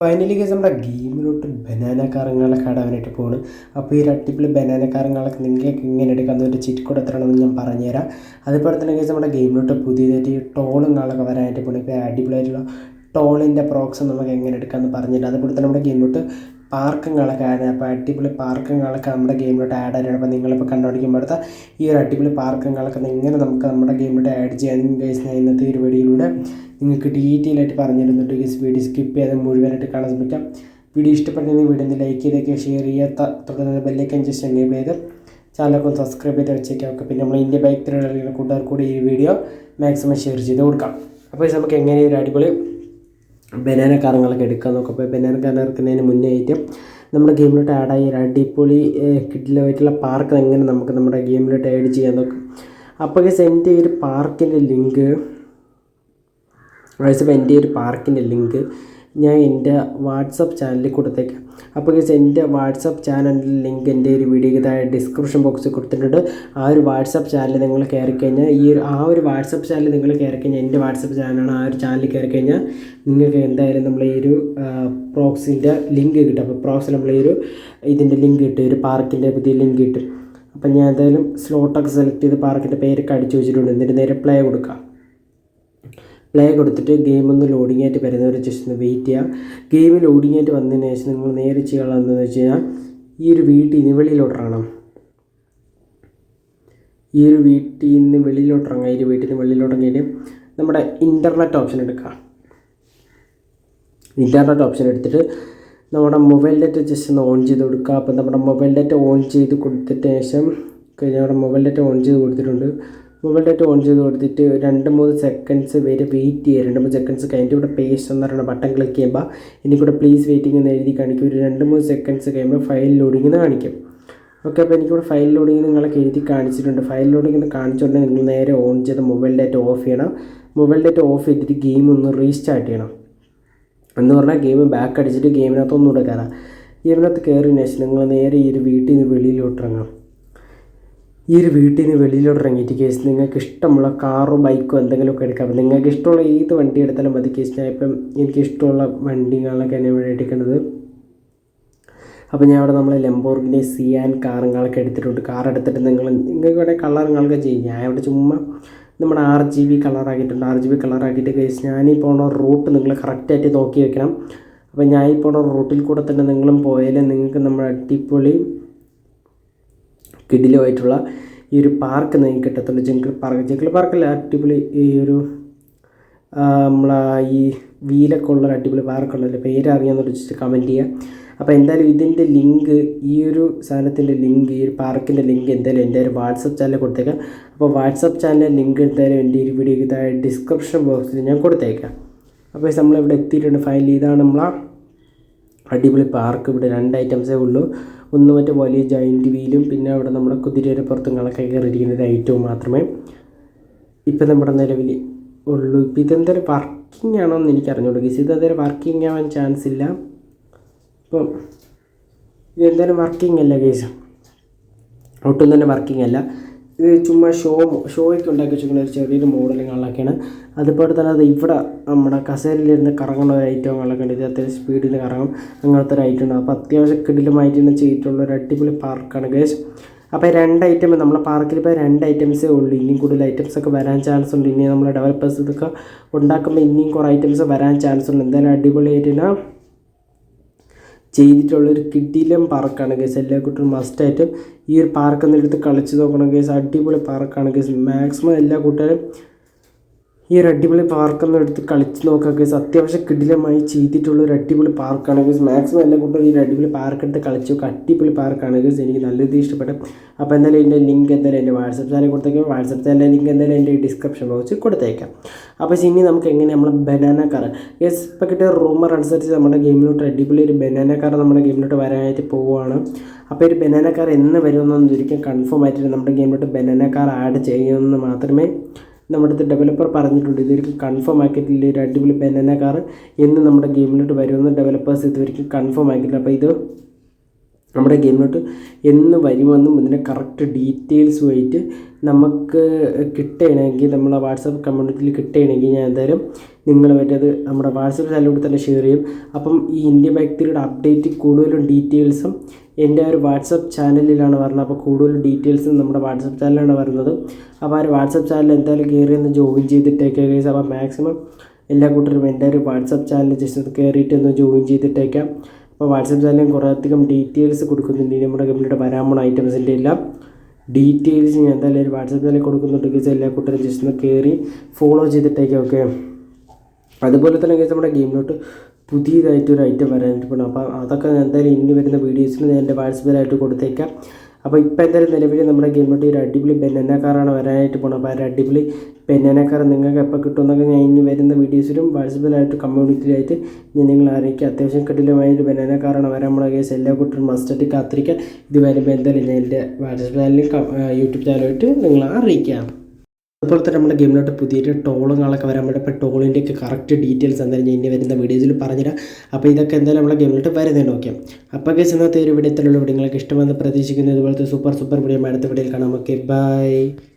Finally case നമ്മുടെ ഗെയിമിലോട്ട് banana കാരങ്ങളെ ആടാനായിട്ട് പോകണം അപ്പോൾ ഈ അടിപൊളി ബനാന കാരങ്ങളൊക്കെ നിങ്ങൾക്ക് ഇങ്ങനെ എടുക്കാം ഒരു ചിറ്റിക്കൂടെ എത്രണമെന്ന് ഞാൻ പറഞ്ഞുതരാം. അതുപോലെ തന്നെ കേസ് നമ്മുടെ ഗെയിമിലോട്ട് പുതിയതായിട്ട് ഈ ടോളുകളൊക്കെ വരാനായിട്ട് പോകണം ഇപ്പോൾ അടിപൊളിയായിട്ടുള്ള ടോളിന്റെ പ്രോക്സ് നമുക്ക് എങ്ങനെ എടുക്കാമെന്ന് പറഞ്ഞുതരാം. അതുപോലെ തന്നെ നമ്മുടെ ഗെയിമിലോട്ട് പാർക്കങ്ങളൊക്കെ ആഡ് അപ്പോൾ അടിപൊളി പാർക്കങ്ങളൊക്കെ നമ്മുടെ ഗെയിമിലോട്ട് ആഡ് ആയിരുന്നു അപ്പോൾ നിങ്ങളിപ്പോൾ കണ്ടുപിടിക്കുമ്പോഴത്തെ ഈ ഒരു അടിപൊളി പാർക്കങ്ങളൊക്കെ എങ്ങനെ നമുക്ക് നമ്മുടെ ഗെയിമിലോട്ട് ആഡ് ചെയ്യാനും ഗൈസ് ഞാൻ ഇന്നത്തെ ഒരു വീഡിയോയിലൂടെ നിങ്ങൾക്ക് ഡീറ്റെയിൽ ആയിട്ട് പറഞ്ഞു തരുന്നുണ്ട് ഗൈസ് വീഡിയോ സ്കിപ്പ് ചെയ്യാതെ മുഴുവനായിട്ട് കാണാൻ ശ്രമിക്കാം. വീഡിയോ ഇഷ്ടപ്പെട്ടെങ്കിൽ വീഡിയോ ഒന്ന് ലൈക്ക് ചെയ്തൊക്കെ ഷെയർ ചെയ്യുക. തുടർന്ന് ബെല്ലൈക്കൻ ജസ്റ്റ് എനേബിൾ ചെയ്ത് ചാനലൊക്കെ ഒന്ന് സബ്സ്ക്രൈബ് ചെയ്ത് വെച്ചേക്കാം. ഓക്കെ പിന്നെ നമ്മൾ ഇന്ത്യ ബൈക്ക് ത്രില്ലുകളുടെ കൂട്ടുകാർ കൂടി ഈ വീഡിയോ മാക്സിമം ഷെയർ ചെയ്ത് കൊടുക്കാം. അപ്പോൾ നമുക്ക് എങ്ങനെ ഒരു അടിപൊളി ബനാന കാറുകളൊക്കെ എടുക്കാൻ നോക്കാം അപ്പോൾ ബനാന കാർ ഇറക്കുന്നതിന് മുന്നേ ആയിട്ട് നമ്മുടെ ഗെയിമിലോട്ട് ആഡ് ആയി അടിപൊളി കിഡിലായിട്ടുള്ള പാർക്ക് എങ്ങനെ നമുക്ക് നമ്മുടെ ഗെയിമിലോട്ട് ആഡ് ചെയ്യാൻ നോക്കാം അപ്പോൾ എന്റെ ഒരു പാർക്കിന്റെ ലിങ്ക് വയസ്സപ്പോൾ എന്റെ ഒരു പാർക്കിന്റെ ലിങ്ക് ഞാൻ എന്റെ വാട്സപ്പ് ചാനലിൽ കൊടുത്തേക്കാം. അപ്പോൾ ഗൈസ് എന്റെ വാട്സപ്പ് ചാനലിന്റെ ലിങ്ക് എന്റെ ഒരു വീഡിയോയ്ക്ക് താഴെ ഡിസ്ക്രിപ്ഷൻ ബോക്സിൽ കൊടുത്തിട്ടുണ്ട്. ആ ഒരു വാട്സപ്പ് ചാനൽ നിങ്ങൾ കയറി കഴിഞ്ഞാൽ ഈ ആ ഒരു വാട്സപ്പ് ചാനൽ നിങ്ങൾ കയറി കഴിഞ്ഞാൽ എന്റെ വാട്സപ്പ് ചാനലാണ് ആ ഒരു ചാനലിൽ കയറി കഴിഞ്ഞാൽ നിങ്ങൾക്ക് എന്തായാലും നമ്മൾ ഈ ഒരു പ്രോക്സിന്റെ ലിങ്ക് കിട്ടും. അപ്പോൾ പ്രോക്സിൽ നമ്മൾ ഈ ഒരു ഇതിന്റെ ലിങ്ക് കിട്ടും ഒരു പാർക്കിന്റെ പുതിയ ലിങ്ക് കിട്ടും അപ്പം ഞാൻ എന്തായാലും സ്ലോട്ടൊക്കെ സെലക്ട് ചെയ്ത് പാർക്കിന്റെ പേരൊക്കെ അടിച്ചു വെച്ചിട്ടുണ്ട്. എന്നിട്ട് നേരെ പ്ലേ കൊടുക്കാം. പ്ലേ കൊടുത്തിട്ട് ഗെയിം ഒന്ന് ലോഡിംഗ് ആയിട്ട് വരുന്നവരെ ജസ്റ്റ് ഒന്ന് വെയിറ്റ് ചെയ്യുക ഗെയിം ലോഡിംഗ് ആയിട്ട് വന്നതിന് ശേഷം നിങ്ങൾ നേരെ ചെയ്യാനുള്ളതെന്ന് വെച്ച് കഴിഞ്ഞാൽ ഈ ഒരു വീട്ടിൽ നിന്ന് വെളിയിലോട്ടിറങ്ങണം ഈ ഒരു വീട്ടിൽ നിന്ന് വെളിയിലോട്ടിറങ്ങുക ഈ ഒരു വീട്ടിൽ നിന്ന് വെളിയിലോട്ടിറങ്ങിയിട്ട് നമ്മുടെ ഇന്റർനെറ്റ് ഓപ്ഷൻ എടുക്കുക. ഇന്റർനെറ്റ് ഓപ്ഷൻ എടുത്തിട്ട് നമ്മുടെ മൊബൈൽ ഡാറ്റ ജസ്റ്റ് ഒന്ന് ഓൺ ചെയ്ത് കൊടുക്കുക. അപ്പോൾ നമ്മുടെ മൊബൈൽ ഡാറ്റ ഓൺ ചെയ്ത് കൊടുത്തിട്ട് ശേഷം കഴിഞ്ഞ നമ്മുടെ മൊബൈൽ ഡാറ്റ ഓൺ ചെയ്ത് കൊടുത്തിട്ടുണ്ട്. മൊബൈൽ ഡാറ്റ ഓൺ ചെയ്ത് കൊടുത്തിട്ട് രണ്ട് മൂന്ന് സെക്കൻഡ്സ് വരെ വെയിറ്റ് ചെയ്യുക. രണ്ട് മൂന്ന് സെക്കൻഡ്സ് കഴിഞ്ഞിട്ട് ഇവിടെ പേസ്റ്റ് എന്ന് പറയുന്ന ബട്ടൺ ക്ലിക്ക് ചെയ്യുമ്പോൾ ഇനി കൂടെ പ്ലീസ് വെയിറ്റിംഗ് എന്ന് എഴുതി കാണിക്കും. ഒരു രണ്ട് മൂന്ന് സെക്കൻഡ്സ് കഴിയുമ്പോൾ ഫയൽ ലോഡിംഗ് എന്ന് കാണിക്കും. ഓക്കെ അപ്പോൾ എനിക്കിവിടെ ഫയൽ ലോഡിംഗ് നിങ്ങളൊക്കെ എഴുതി കാണിച്ചിട്ടുണ്ട്. ഫയൽ ലോഡിംഗ് എന്ന് കാണിച്ചുകൊണ്ടെങ്കിൽ നിങ്ങൾ നേരെ ഓൺ ചെയ്ത് മൊബൈൽ ഡാറ്റ ഓഫ് ചെയ്യണം. മൊബൈൽ ഡാറ്റ ഓഫ് ചെയ്തിട്ട് ഗെയിം ഒന്ന് റീസ്റ്റാർട്ട് ചെയ്യണം. എന്ന് പറഞ്ഞാൽ ഗെയിം ബാക്ക് അടിച്ചിട്ട് ഗെയിമിനകത്തൊന്നും ഒന്നുകൂടെ കയറാം ഗെയിമിനകത്ത് കയറിയതിന് ശേഷം നിങ്ങൾ നേരെ ഈ ഒരു വീട്ടിൽ നിന്ന് വെളിയിലോട്ടിറങ്ങാം ഈ ഒരു വീട്ടിൽ നിന്ന് വെളിയിലോട്ട് ഇറങ്ങിയിട്ട് കേസ് നിങ്ങൾക്ക് ഇഷ്ടമുള്ള കാറോ ബൈക്കോ എന്തെങ്കിലുമൊക്കെ എടുക്കാം. നിങ്ങൾക്ക് ഇഷ്ടമുള്ള ഏത് വണ്ടി എടുത്താലും മതി കേസ്. ഞാൻ ഇപ്പം എനിക്ക് ഇഷ്ടമുള്ള വണ്ടികളൊക്കെ ഞാൻ ഇവിടെ എടുക്കുന്നത്. അപ്പോൾ ഞാൻ അവിടെ നമ്മൾ ലംബോർഗിനി സിയാൻ കാറുകളൊക്കെ എടുത്തിട്ടുണ്ട്. കാർ എടുത്തിട്ട് നിങ്ങൾ നിങ്ങൾക്ക് ഇവിടെ കളറുകളൊക്കെ ചെയ്യും. ഞാൻ ഇവിടെ ചുമ്മാ നമ്മുടെ ആർ ജി ബി കളറാക്കിയിട്ടുണ്ട് ആർ ജി ബി കളറാക്കിയിട്ട് കേസ്. ഞാനീ പോണ റൂട്ട് നിങ്ങൾ കറക്റ്റായിട്ട് നോക്കി വെക്കണം. അപ്പോൾ ഞാൻ ഈ പോണ റൂട്ടിൽ കൂടെ തന്നെ നിങ്ങളും പോയാലും നിങ്ങൾക്ക് നമ്മുടെ അടിപൊളി കിടിലുമായിട്ടുള്ള ഈ ഒരു പാർക്ക് നിങ്ങൾക്ക് കിട്ടത്തുള്ളൂ. ജംഗിൾ പാർക്ക് ജംഗിൾ പാർക്കല്ല അടിപൊളി ഈ ഒരു നമ്മളെ ഈ വീലൊക്കെ ഉള്ള അടിപൊളി പാർക്കുണ്ടല്ലോ പേര് അറിയാമെന്ന് വെച്ചിട്ട് കമന്റ് ചെയ്യുക അപ്പോൾ എന്തായാലും ഇതിന്റെ ലിങ്ക് ഈ ഒരു സാധനത്തിന്റെ ലിങ്ക് ഈ ഒരു പാർക്കിന്റെ ലിങ്ക് എന്തായാലും എന്റെ ഒരു വാട്സപ്പ് ചാനൽ കൊടുത്തേക്കാം. അപ്പോൾ വാട്സപ്പ് ചാനലിന്റെ ലിങ്ക് എന്തായാലും എന്റെ ഈ വീഡിയോയ്ക്ക് താഴെ ഡിസ്ക്രിപ്ഷൻ ബോക്സിൽ ഞാൻ കൊടുത്തേക്കാം. അപ്പോൾ നമ്മൾ ഇവിടെ എത്തിയിട്ടുണ്ട്. ഫൈനലി ഇതാണ് നമ്മളാ അടിപൊളി പാർക്ക് ഇവിടെ രണ്ട് ഐറ്റംസേ ഉള്ളൂ. ഒന്ന് മറ്റേ വലിയ ജോയിന്റ് വീലും പിന്നെ അവിടെ നമ്മുടെ കുതിരയുടെ പുറത്തും കളൊക്കെ കയറിയിരിക്കുന്ന ഒരു ഐറ്റവും മാത്രമേ. ഇപ്പം നമ്മുടെ നിലവിൽ ഉള്ളൂ. ഇപ്പം ഇതെന്തൊരു വർക്കിംഗ് ആണോ എന്ന് എനിക്ക് അറിഞ്ഞോളൂ ഗീസ് ഇതെന്തൊരു വർക്കിംഗ് ആവാൻ ചാൻസ് ഇല്ല. ഇപ്പം ഇതെന്തായാലും വർക്കിംഗ് അല്ല ഗീസ് ഒട്ടും തന്നെ വർക്കിംഗ് അല്ല. ഇത് ചുമ്മാ ഷോ ഷോയ്ക്ക് ഉണ്ടാക്കി വെച്ചിരിക്കുന്ന ഒരു ചെറിയൊരു മോഡലുകളൊക്കെയാണ് അതുപോലെ തന്നെ അത് ഇവിടെ നമ്മുടെ കസേരയിലിരുന്ന് കറങ്ങുന്ന ഒരു ഐറ്റങ്ങളൊക്കെ ഉണ്ട് ഇത് അത്യാവശ്യം സ്പീഡിൽ കറങ്ങും. അങ്ങനത്തെ ഒരു ഐറ്റം ഉണ്ട്. അപ്പോൾ അത്യാവശ്യം കിടിലുമായിട്ട് തന്നെ ചെയ്തിട്ടുള്ള ഒരു അടിപൊളി പാർക്കാണ് ഗേസ് അപ്പോൾ രണ്ട് ഐറ്റം നമ്മളെ പാർക്കിൽ ഇപ്പോൾ രണ്ട് ഐറ്റംസേ ഉള്ളൂ. ഇനിയും കൂടുതൽ ഐറ്റംസ് ഒക്കെ വരാൻ ചാൻസ് ഉണ്ട്. ഇനി നമ്മൾ ഡെവലപ്പേഴ്സ് ഇതൊക്കെ ഉണ്ടാക്കുമ്പോൾ ഇനിയും കുറേ ഐറ്റംസ് വരാൻ ചാൻസ് ഉണ്ട്. എന്തായാലും അടിപൊളിയായിട്ട് തന്നെ ചെയ്തിട്ടുള്ളൊരു കിടിലം പാർക്കാണ് ഗേസ് എല്ലാ കുട്ടികളും മസ്റ്റായിട്ടും ഈ ഒരു പാർക്ക് എന്നെടുത്ത് കളിച്ച് നോക്കണം ഗേസ് അടിപൊളി പാർക്കാണ് ഗേസ് മാക്സിമം എല്ലാ കൂട്ടുകാരും ഈ ഒരു അടിപൊളി പാർക്കൊന്നും എടുത്ത് കളിച്ച് നോക്കുക ഗൈസ് അത്യാവശ്യം കിടിലമായി ചെയ്തിട്ടുള്ള ഒരു അടിപൊളി പാർക്കാണ് ഗൈസ് മാക്സിമം എല്ലാ കൂട്ടുകാരും ഈ ഒരു അടിപൊളി പാർക്ക് എടുത്ത് കളിച്ച് നോക്കുക അടിപൊളി പാർക്കാണ് ഗൈസ് എനിക്ക് നല്ല രീതിയിൽ ഇഷ്ടപ്പെട്ടു. അപ്പോൾ എന്തായാലും എന്റെ ലിങ്ക് എന്തായാലും എന്റെ വാട്സപ്പ് ചാനൽ കൊടുത്തേക്കാം. വാട്സപ്പ് ചാനലിന്റെ ലിങ്ക് എന്തായാലും എന്റെ ഡിസ്ക്രിപ്ഷൻ ബോക്സിൽ കൊടുത്തേക്കാം. അപ്പോൾ ഇനി നമുക്ക് എങ്ങനെ നമ്മൾ ബനാന കാർ യെസ് ഇപ്പോൾ കിട്ടിയ റൂമർ അനുസരിച്ച് നമ്മുടെ ഗെയിമിലോട്ട് അടിപൊളി ഒരു ബനാന കാർ നമ്മുടെ ഗെയിമിലോട്ട് വരാനായിട്ട് പോവുകയാണ് അപ്പോൾ ഒരു ബനാന കാർ എന്ന് വരുമെന്നൊന്നും ഒരിക്കലും കൺഫേം ആയിട്ടില്ല. നമ്മുടെ ഗെയിമിലോട്ട് ബനാന കാർ ആഡ് ചെയ്യുമെന്ന് മാത്രമേ നമ്മുടെ അടുത്ത് ഡെവലപ്പർ പറഞ്ഞിട്ടുണ്ട് ഇതൊരിക്കൽ കൺഫേം ആക്കിയിട്ടില്ല ഒരു അടിപൊളി ബനാന കാർ എന്ന് നമ്മുടെ ഗെയിമിലോട്ട് വരുമെന്ന് ഡെവലപ്പേഴ്സ് ഇതുവരെയും കൺഫേം ആക്കിയിട്ടില്ല. അപ്പോൾ ഇത് നമ്മുടെ ഗെയിമിലോട്ട് എന്ന് വരുമെന്നും ഇതിന്റെ കറക്റ്റ് ഡീറ്റെയിൽസുമായിട്ട് നമുക്ക് കിട്ടണമെങ്കിൽ നമ്മളെ വാട്സാപ്പ് കമ്മ്യൂണിറ്റിയിൽ കിട്ടണമെങ്കിൽ ഞാൻ എന്തായാലും നിങ്ങൾ മറ്റേത് നമ്മുടെ വാട്സപ്പ് ചാനലിലൂടെ തന്നെ ഷെയർ ചെയ്യും. അപ്പം ഈ ഇന്ത്യ ബൈക്ക് ത്രീയുടെ അപ്ഡേറ്റ് കൂടുതലും ഡീറ്റെയിൽസും എന്റെ ഒരു വാട്സപ്പ് ചാനലിലാണ് വരുന്നത്. അപ്പോൾ കൂടുതൽ ഡീറ്റെയിൽസും നമ്മുടെ വാട്സപ്പ് ചാനലിലാണ് വരുന്നത്. അപ്പോൾ ആ വാട്സപ്പ് ചാനൽ എന്തായാലും കയറി ഒന്ന് ജോയിൻ ചെയ്തിട്ടേക്കുക ഗൈസ് അപ്പോൾ മാക്സിമം എല്ലാ കൂട്ടരും എന്റെ ഒരു വാട്സപ്പ് ചാനൽ ജസ്റ്റ് ഒന്ന് കയറിയിട്ട് ഒന്ന് ജോയിൻ ചെയ്തിട്ടേക്കാം. അപ്പോൾ വാട്സപ്പ് ചാനലിൽ കുറേ അധികം ഡീറ്റെയിൽസ് കൊടുക്കുന്നുണ്ട്. നമ്മുടെ കമ്പനിയുടെ വരാമോണ ഐറ്റംസിന്റെ എല്ലാം ഡീറ്റെയിൽസ് ഞാൻ എന്തായാലും ഒരു വാട്സപ്പ് ചാനലിൽ കൊടുക്കുന്നുണ്ട് എല്ലാ കൂട്ടരും ജസ്റ്റ് ഒന്ന് കയറി ഫോളോ ചെയ്തിട്ടേക്കാം ഓക്കെ അതുപോലെ തന്നെ ഗൈസ് നമ്മുടെ ഗെയിമിലോട്ട് പുതിയതായിട്ട് ഒരു ഐറ്റം വരാനായിട്ട് പോകണം അപ്പോൾ അതൊക്കെ എന്തായാലും ഇനി വരുന്ന വീഡിയോസിൽ ഞാൻ എന്റെ വാട്സപ്പിലായിട്ട് കൊടുത്തേക്കാം. അപ്പോൾ ഇപ്പോൾ എന്തായാലും നിലവിൽ നമ്മുടെ ഗെയിമിലോട്ട് ഒരു അടിപൊളി ബെന്നാന വരാനായിട്ട് പോകണം അപ്പോൾ ആ ഒരു അടിപൊളി ബെന്നാന നിങ്ങൾക്ക് എപ്പോൾ കിട്ടുമെന്നൊക്കെ ഞാൻ ഇനി വരുന്ന വീഡിയോസിലും വാട്സപ്പിലായിട്ട് കമ്മ്യൂണിറ്റിയിലായിട്ട് ഞാൻ നിങ്ങൾ അറിയിക്കുക അത്യാവശ്യം കഠിനമായ ഒരു ബെന്നാന വരാൻ നമ്മുടെ കേസ് എല്ലാ കുട്ടികളും മസ്റ്റായിട്ട് കാത്തിരിക്കാൻ ഇത് വരുമ്പോൾ എന്തായാലും ഞാൻ എന്റെ വാട്സപ്പ് ചാനലിൽ യൂട്യൂബ് ചാനലായിട്ട് നിങ്ങളെ അറിയിക്കാം. അതുപോലെ തന്നെ നമ്മുടെ ഗെയിമിലോട്ട് പുതിയൊരു ടോളുകളൊക്കെ വരാൻ വേണ്ടി അപ്പോൾ ടോളിന്റെയൊക്കെ കറക്റ്റ് ഡീറ്റെയിൽസ് എന്തായാലും ഞാൻ ഇനി വരുന്ന വീഡിയോസിൽ പറഞ്ഞുതരാം. അപ്പോൾ ഇതൊക്കെ എന്തായാലും നമ്മുടെ ഗെയിമിലോട്ട് വരുന്നുണ്ട് ഓക്കെ അപ്പോൾ കേസ് ഇന്നത്തെ ഒരു വീഡിയോ ഇത്രയുള്ള വീഡിയോ നിങ്ങൾക്ക് ഇഷ്ടമെന്ന് പ്രതീക്ഷിക്കുന്നു. ഇതുപോലത്തെ സൂപ്പർ സൂപ്പർ വീഡിയോ അടുത്ത വീഡിയോയിൽ കാണാം. Okay bye